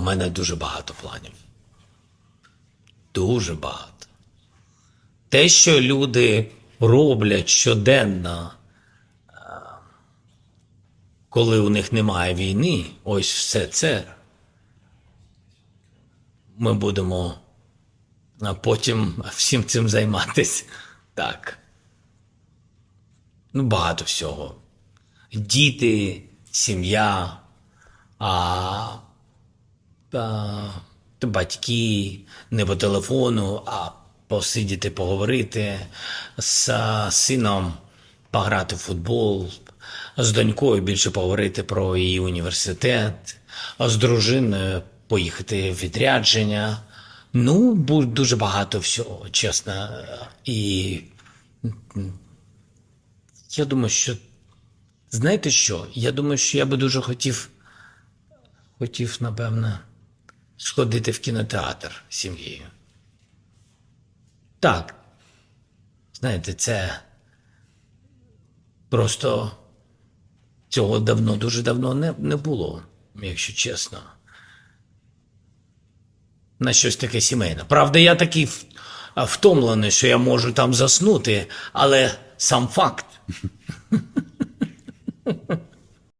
У мене дуже багато планів. Дуже багато. Те, що люди роблять щоденно, е, коли у них немає війни, ось все це. Ми будемо потім всім цим займатися. Так. Ну, багато всього. Діти, сім'я, а, батьки, не по телефону, а посидіти, поговорити з сином, пограти в футбол, з донькою більше поговорити про її університет, з дружиною поїхати в відрядження. Ну, дуже багато всього, чесно. І я думаю, що знаєте що? Я думаю, що я би дуже хотів, хотів, напевно, сходити в кінотеатр з сім'єю. Так. Знаєте, це просто цього давно, дуже давно не, не було, якщо чесно. На щось таке сімейне. Правда, я такий втомлений, що я можу там заснути, але сам факт.